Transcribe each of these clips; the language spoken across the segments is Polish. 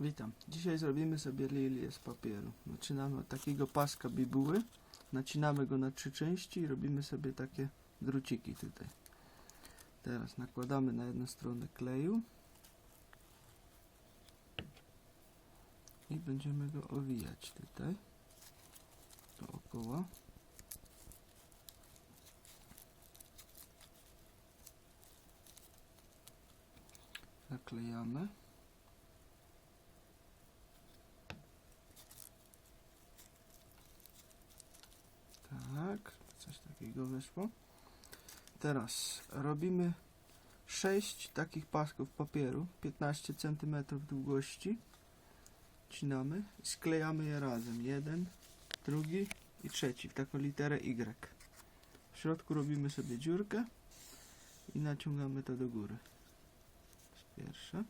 Witam. Dzisiaj zrobimy sobie lilię z papieru. Zaczynamy od takiego paska bibuły. Nacinamy go na trzy części i robimy sobie takie druciki tutaj. Teraz nakładamy na jedną stronę kleju. I będziemy go owijać tutaj. Dookoła. Zaklejamy. Tak, coś takiego wyszło. Teraz robimy 6 takich pasków papieru, 15 cm długości. Cinamy sklejamy je razem. Jeden, drugi i trzeci w taką literę Y. W środku robimy sobie dziurkę i naciągamy to do góry. Pierwsze.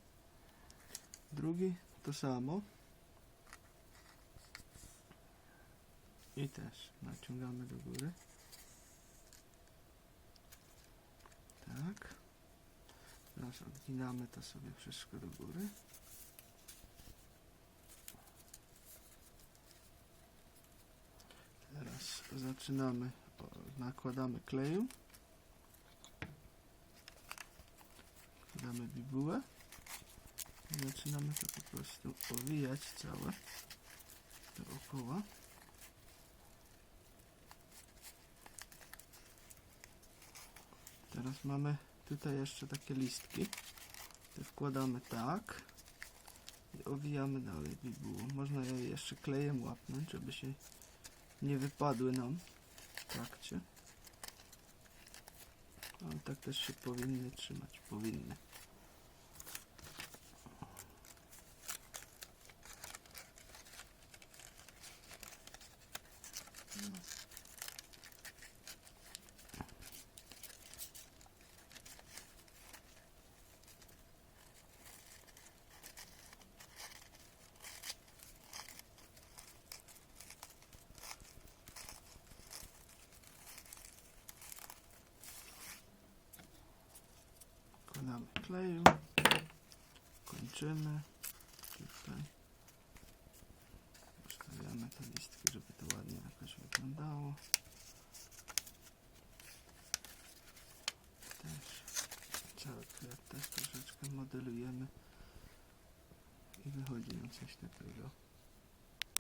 Drugi to samo. I też naciągamy do góry. Tak. Teraz odginamy to sobie wszystko do góry. Teraz zaczynamy, nakładamy kleju. Nakładamy bibułę. I zaczynamy to po prostu owijać całe dookoła. Teraz mamy tutaj jeszcze takie listki. Te wkładamy tak i owijamy dalej bibułą. Można je jeszcze klejem łapnąć, żeby się nie wypadły nam w trakcie. Ale tak też się powinny trzymać. Powinny. Wkładamy kleju. Kończymy. Tutaj. Ustawiamy te listki, żeby to ładnie jakoś wyglądało. Też cały kwiat też troszeczkę modelujemy i wychodzi nam coś takiego.